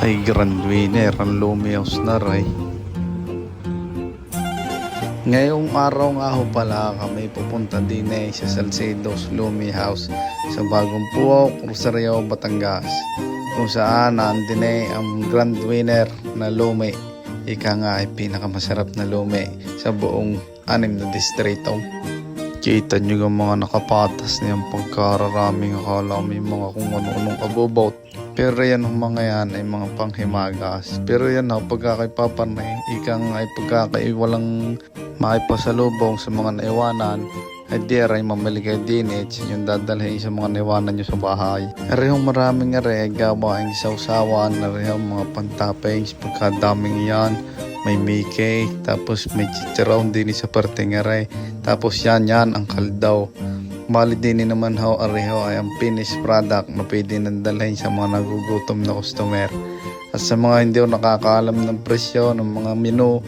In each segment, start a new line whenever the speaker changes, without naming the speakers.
Ay grand winner ang Lumios na ray. Ngayong araw nga ho pala kami pupunta din eh sa Salcedo's Lumi House sa Bagong Puok, Rosario, Batangas kung saan nandin eh ang grand winner na Lumi. Ika nga ay pinakamasarap na Lumi sa buong anim na distrito. Kita nyo yung mga nakapatas niyang pagkararaming akala may mga kung ano-anong abobot pero yan ang mga yan ay mga panghimagas. Pero yan ho pagkakaipapanay ikang ay pagkakaiwalang maipasalubong sa mga naiwanan. Ay di ay mamili kayo dinich yung dadalhin sa mga naiwanan nyo sa bahay. Arehong maraming are gawa ang sausawan arehong mga pantapings pagkadaming yan. May Mickey tapos may chicharon din sa parteng are tapos yan yan ang kaldaw Bali din naman ho areho ay ang finished product na pwede nang sa mga nagugutom na customer. At sa mga hindi nakakaalam ng presyo ng mga menu,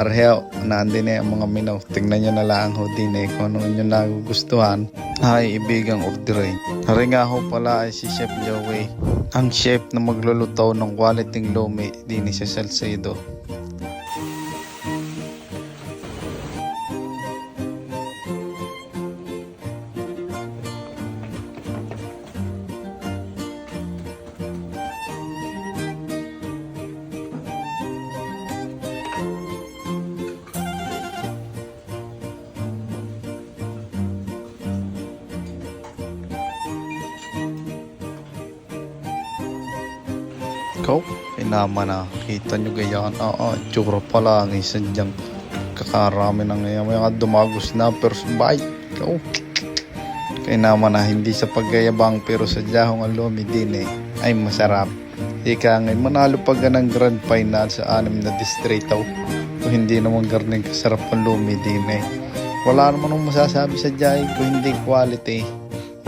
areho nandin eh ang mga menu. Tingnan nyo na lang ho din eh kung ano nyo nagugustuhan ay ibigang orderin. Hari nga ho pala ay si Chef Joey, ang chef na magluluto ng quality lumi din sa Salcedo. Ikaw, pinama na. Kita nyo gayan. Oo, tsura pa lang. Isa dyan. Kakarami na ngayon. May mga dumagos na. Pero bite. Ikaw. Kaya naman na hindi sa paggayabang pero sa dahong alumi din eh. Ay masarap. Ika nga, manalo pa ka grand final sa anim na distrito. Kung hindi naman garning kasarap ang lumi din eh. Wala naman akong masasabi sa jay kung hindi quality.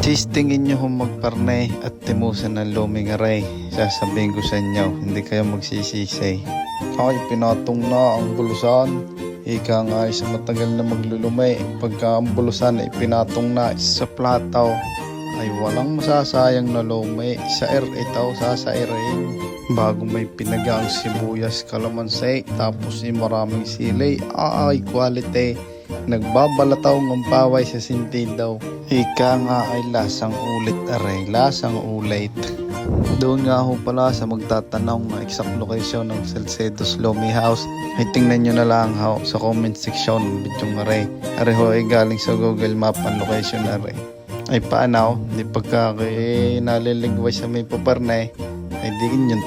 Sistingin nyo kung magparne at timusan ng luming aray. Sasabihin ko sa inyo, hindi kayo magsisisi. Ay, pinatong na ang bulusan. Ika nga ay sa matagal na maglulumay. Pagka ang bulusan ay pinatong na sa plataw. Ay walang masasayang na lumay. Sa air itaw sasairin. Bago may pinagang sibuyas kalamansi. Tapos ay maraming silay. Ay, quality. Nagbabalataw ng paway sa sinti daw. Ika nga ay lasang ulit aray, lasang ulit. Doon nga ho pala sa magtatanong na exact location ng Salcedo's Lomi House ay tingnan nyo na lang ho sa comment section ng bidyong aray. Aray ho ay galing sa Google Map ang location aray. Ay paano, di pagka kay nalilingway sa may paparnay, ay di yun